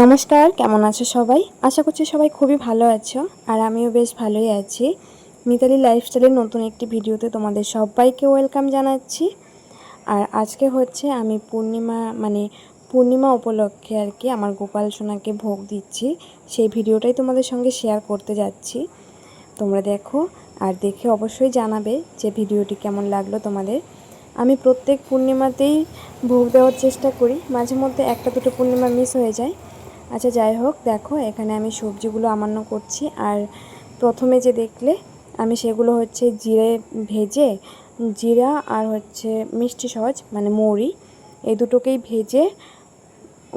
নমস্কার, কেমন আছো সবাই? আশা করছি সবাই খুবই ভালো আছো, আর আমিও বেশ ভালোই আছি। মিতালি লাইফস্টাইলের নতুন একটি ভিডিওতে তোমাদের সবাইকে ওয়েলকাম জানাচ্ছি। আর আজকে হচ্ছে আমি পূর্ণিমা মানে পূর্ণিমা উপলক্ষে আর কি আমার গোপাল সোনাকে ভোগ দিচ্ছি। সেই ভিডিওটাই তোমাদের সঙ্গে শেয়ার করতে যাচ্ছি। তোমরা দেখো, আর দেখে অবশ্যই জানাবে যে ভিডিওটি কেমন লাগল তোমাদের। আমি প্রত্যেক পূর্ণিমাতেই ভোগ দেওয়ার চেষ্টা করি, মাঝে মধ্যে একটা দুটো পূর্ণিমা মিস হয়ে যায়। আচ্ছা যাই হোক, দেখো, এখানে আমি সবজিগুলো আমান্য করছি। আর প্রথমে যে দেখলে, আমি সেগুলো হচ্ছে জিরে ভেজে, জিরা আর হচ্ছে মিষ্টি সহজ মানে মৌরি, এই দুটোকেই ভেজে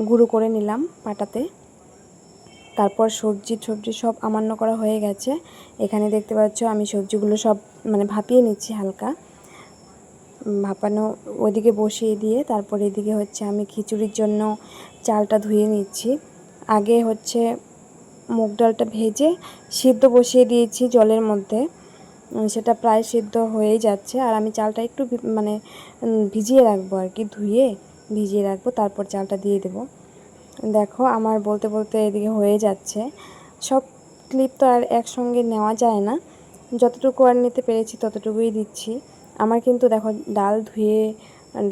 গুঁড়ো করে নিলাম পাটাতে। তারপর সবজি সবজি সব আমান্য করা হয়ে গেছে। এখানে দেখতে পাচ্ছ, আমি সবজিগুলো সব মানে ভাপিয়ে নিচ্ছি হালকা। ভাপানো ওইদিকে বসিয়ে দিয়ে, তারপর এদিকে হচ্ছে আমি খিচুড়ির জন্য চালটা ধুয়ে নিচ্ছি। আগে হচ্ছে মুগ ডালটা ভেজে সিদ্ধ বসিয়ে দিয়েছি জলের মধ্যে। সেটা প্রায় সিদ্ধ হয়েই যাচ্ছে। আর আমি চালটা একটু মানে ভিজিয়ে রাখব আর কি, ধুয়ে ভিজিয়ে রাখব, তারপর চালটা দিয়ে দেবো। দেখো, আমার বলতে বলতে এদিকে হয়ে যাচ্ছে। সব ক্লিপ তো আর একসঙ্গে নেওয়া যায় না। যতটুকু আর নিতে পেরেছি ততটুকুই দিচ্ছি। আমার কিন্তু দেখো, ডাল ধুয়ে,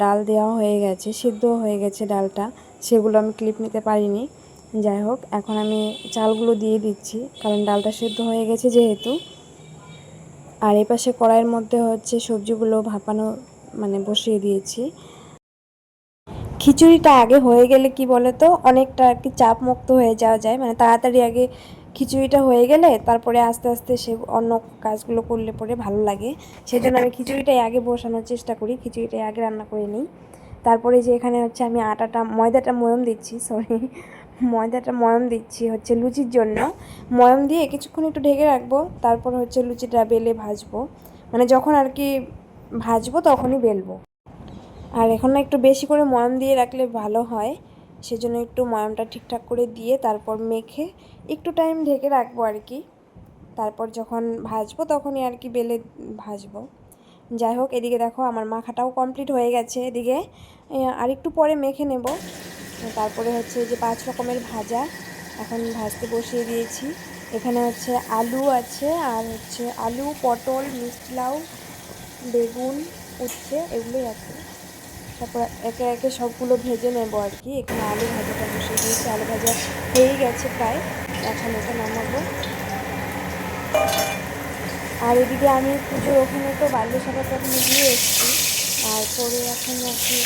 ডাল দেওয়া হয়ে গেছে, সিদ্ধ হয়ে গেছে ডালটা। সেগুলো আমি ক্লিপ নিতে পারিনি। যাই হোক, এখন আমি চালগুলো দিয়ে দিচ্ছি, কারণ ডালটা সেদ্ধ হয়ে গেছে যেহেতু। আর এই পাশে কড়াইয়ের মধ্যে হচ্ছে সবজিগুলো ভাপানো মানে বসিয়ে দিয়েছি। খিচুড়িটা আগে হয়ে গেলে কি বলে তো অনেকটা আর কি চাপ মুক্ত হয়ে যাওয়া যায়। মানে তাড়াতাড়ি আগে খিচুড়িটা হয়ে গেলে তারপরে আস্তে আস্তে সে অন্য কাজগুলো করলে পরে ভালো লাগে। সেই জন্য আমি খিচুড়িটাই আগে বসানোর চেষ্টা করি, খিচুড়িটাই আগে রান্না করে নিই। তারপরে যে এখানে হচ্ছে আমি আটাটা, ময়দাটা ময়ম দিচ্ছি সরি ময়দাটা ময়ম দিচ্ছি, হচ্ছে লুচির জন্য। ময়ম দিয়ে কিছুক্ষণ একটু ঢেকে রাখব, তারপর হচ্ছে লুচিটা বেলে ভাজবো। মানে যখন আর কি ভাজবো তখনই বেলবো। আর এখন একটু বেশি করে ময়ম দিয়ে রাখলে ভালো হয়, সেজন্য একটু ময়মটা ঠিকঠাক করে দিয়ে তারপর মেখে একটু টাইম ঢেকে রাখব আর কি। তারপর যখন ভাজবো তখনই আর কি বেলে ভাজবো। যাই হোক, এদিকে দেখো আমার মাখাটাও কমপ্লিট হয়ে গেছে। এদিকে আর একটু পরে মেখে নেব। তারপরে হচ্ছে যে পাঁচ রকমের ভাজা এখন ভাজতে বসিয়ে দিয়েছি। এখানে হচ্ছে আলু আছে আর হচ্ছে আলু, পটল, মিষ্টি লাউ, বেগুন, উচ্ছে এগুলোই আছে। তারপর একে একে সবগুলো ভেজে নেব আর কি। এখানে আলু ভাজাটা বসিয়ে দিয়েছি। আলু ভাজা হয়েই গেছে প্রায়। এখন এটা নামাবো। আর এদিকে আমি পুজোর ওখানে তো বাল্য সভাটা দিয়ে এসেছি আর পরে এখন আর কি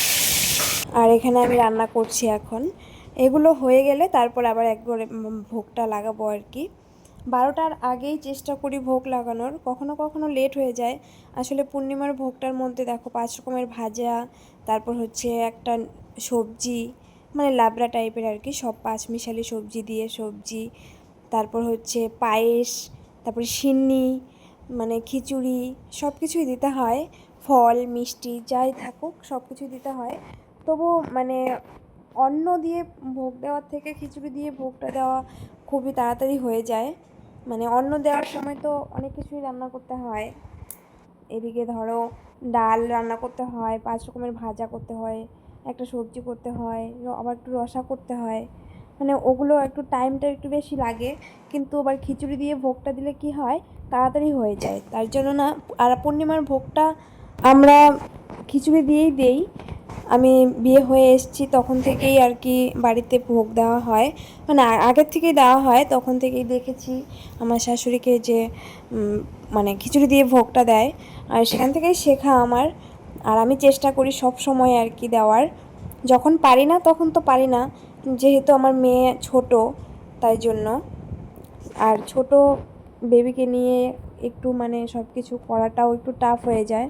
আর এখানে আমি রান্না করছি এখন। এগুলো হয়ে গেলে তারপর আবার একবার ভোগটা লাগাবো আর কি। বারোটার আগেই চেষ্টা করি ভোগ লাগানোর। কখনো কখনো লেট হয়ে যায়। আসলে পূর্ণিমার ভোগটার মধ্যে দেখো পাঁচ রকমের ভাজা, তারপর হচ্ছে একটা সবজি মানে লাবড়া টাইপের আর কি, সব পাঁচ মিশালি সবজি দিয়ে সবজি, তারপর হচ্ছে পায়েস, তারপর সিন্নি মানে খিচুড়ি সব কিছুই দিতে হয়। ফল, মিষ্টি, যাই থাকুক সব কিছুই দিতে হয়। তবু মানে অন্ন দিয়ে ভোগ দেওয়ার থেকে খিচুড়ি দিয়ে ভোগটা দেওয়া খুবই তাড়াতাড়ি হয়ে যায়। মানে অন্ন দেওয়ার সময় তো অনেক কিছুই রান্না করতে হয়। এদিকে ধরো ডাল রান্না করতে হয়, পাঁচ রকমের ভাজা করতে হয়, একটা সবজি করতে হয় আবার একটু রসা করতে হয়। মানে ওগুলো একটু টাইমটা একটু বেশি লাগে, কিন্তু আবার খিচুড়ি দিয়ে ভোগটা দিলে কি হয়? তাড়াতাড়ি হয়ে যায়। তার জন্য না, আর পূর্ণিমার ভোগটা আমরা খিচুড়ি দিয়েই দেই। আমি বিয়ে হয়ে এসেছি, তখন থেকেই আর কি বাড়িতে ভোগ দেওয়া হয়। মানে আগের থেকেই দেওয়া হয়, তখন থেকেই দেখেছি আমার শাশুড়িকে যে মানে খিচুড়ি দিয়ে ভোগটা দেয়। আর সেখান থেকেই শেখা আমার। আর আমি চেষ্টা করি সব সময় আর কি দেওয়ার। যখন পারি না, তখন তো পারি না। যেহেতু আমার মেয়ে ছোট, তাই জন্য। আর ছোট বেবিকে নিয়ে একটু মানে সব কিছু করাটাও একটু টাফ হয়ে যায়।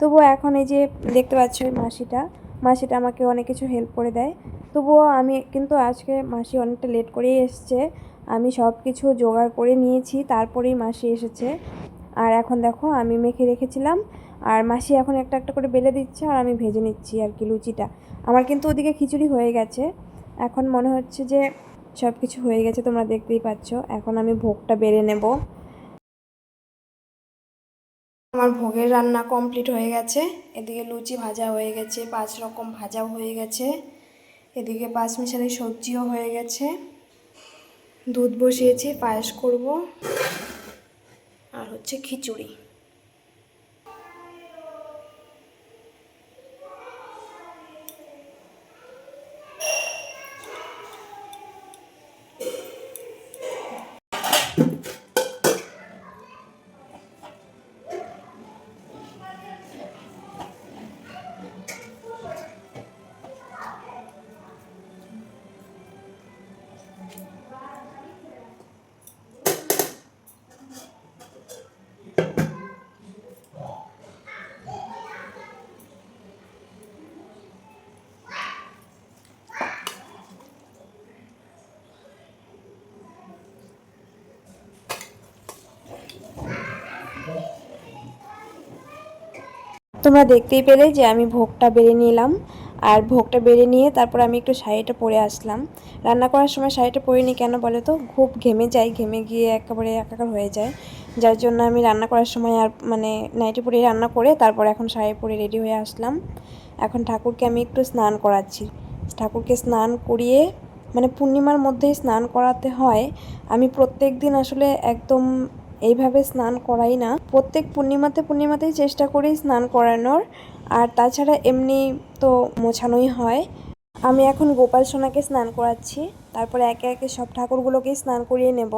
তবুও এখন এই যে দেখতে পাচ্ছ ওই মাসিটা মাসিটা আমাকে অনেক কিছু হেল্প করে দেয়। তবুও আমি কিন্তু আজকে মাসি অনেকটা লেট করেই এসছে। আমি সব কিছু জোগাড় করে নিয়েছি, তারপরেই মাসি এসেছে। আর এখন দেখো আমি মেখে রেখেছিলাম, আর মাসি এখন একটা একটা করে বেলে দিচ্ছে আর আমি ভেজে নিচ্ছি আর কি লুচিটা। আমার কিন্তু ওদিকে খিচুড়ি হয়ে গেছে। এখন মনে হচ্ছে যে সব কিছু হয়ে গেছে, তোমরা দেখতেই পাচ্ছ। এখন আমি ভোগটা বেড়ে নেব। আমার ভোগের রান্না কমপ্লিট হয়ে গেছে। এদিকে লুচি ভাজা হয়ে গেছে, পাঁচ রকম ভাজাও হয়ে গেছে। এদিকে পাঁচ মিশালি সবজিও হয়ে গেছে। দুধ বসিয়েছি, পায়েস করব। আর হচ্ছে খিচুড়ি। তোমরা দেখতেই পেলে যে আমি ভোগটা বেড়ে নিলাম। আর ভোগটা বেড়ে নিয়ে তারপর আমি একটু শাড়িটা পরে আসলাম। রান্না করার সময় শাড়িটা পরে নিই কেন বলে তো? খুব ঘেমে যায় ঘেমে গিয়ে একেবারে একাকার হয়ে যায় যার জন্য আমি রান্না করার সময় আর মানে নাইটি পরে রান্না করে তারপর এখন শাড়ি পরে রেডি হয়ে আসলাম। এখন ঠাকুরকে আমি একটু স্নান করাচ্ছি। ঠাকুরকে স্নান করিয়ে মানে পূর্ণিমার মধ্যেই স্নান করাতে হয়। আমি প্রত্যেক দিন আসলে একদম এইভাবে স্নান করাই না। প্রত্যেক পূর্ণিমাতে পূর্ণিমাতেই চেষ্টা করি স্নান করানোর। আর তাছাড়া এমনি তো মোছানোই হয়। আমি এখন গোপাল সোনাকে স্নান করাচ্ছি। তারপরে একে একে সব ঠাকুরগুলোকেই স্নান করিয়ে নেব।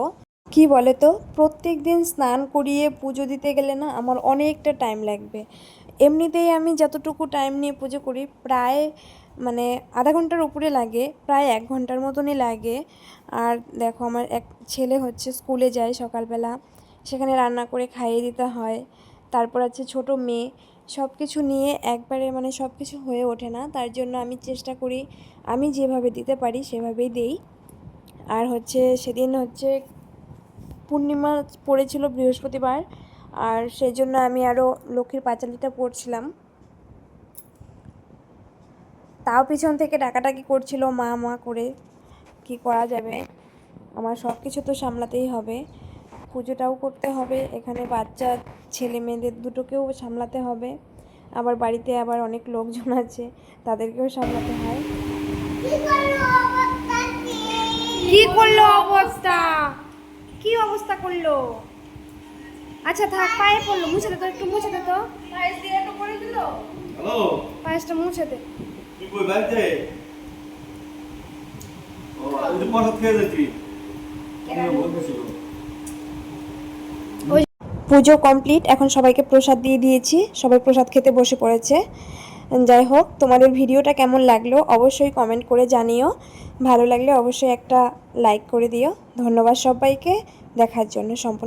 কি বলে তো, প্রত্যেক দিন স্নান করিয়ে পুজো দিতে গেলে না আমার অনেকটা টাইম লাগবে। এমনিতেই আমি যতটুকু টাইম নিয়ে পুজো করি, প্রায় মানে আধা ঘণ্টার উপরে লাগে, প্রায় এক ঘণ্টার মতনই লাগে। আর দেখো আমার এক ছেলে হচ্ছে স্কুলে যায় সকালবেলা। সেখানে রান্না করে খাইয়ে দিতে হয়। তারপর আছে ছোট মেয়ে। সব কিছু নিয়ে একবারে মানে সব কিছু হয়ে ওঠে না। তার জন্য আমি চেষ্টা করি, আমি যেভাবে দিতে পারি সেভাবেই দেই। আর হচ্ছে সেদিন হচ্ছে পূর্ণিমা পড়েছিল বৃহস্পতিবার। আর সেই জন্য আমি আরও লক্ষ্মীর পাঁচালিটা পড়ছিলাম। তাও পিছন থেকে ডাকাডাকি করছিল মা মা করে। কি করা যাবে? আমার সব কিছু তো সামলাতেই হবে। পুজোটাও করতে হবে। এখানে বাচ্চা ছেলে মেয়েদের দুটোকেও সামলাতে হবে। আবার বাড়িতে আবার অনেক লোকজন আছে তাদেরকেও সামলাতে হয়। কি করল অবস্থা? কি অবস্থা করল? আচ্ছা থাক পায়ে পড়ল মুছে দে তো একটু মুছে দে তো। পায়েস দিয়ে একটু করে দিল হ্যালো পায়েসটা মুছে দে। তুই কই বাড়িতে? ও আমি তো প্রসাদ খেয়ে যাচ্ছি। আমি বলতেছিল পুজো কমপ্লিট এখন সবাইকে প্রসাদ দিয়ে দিয়েছি। সবাই প্রসাদ খেতে বসে পড়েছে। যাই হোক, তোমাদের ভিডিওটা কেমন লাগল অবশ্যই কমেন্ট করে জানিও। ভালো লাগলে অবশ্যই একটা লাইক করে দিও। ধন্যবাদ সবাইকে। দেখার জন্য সম্পূর্ণ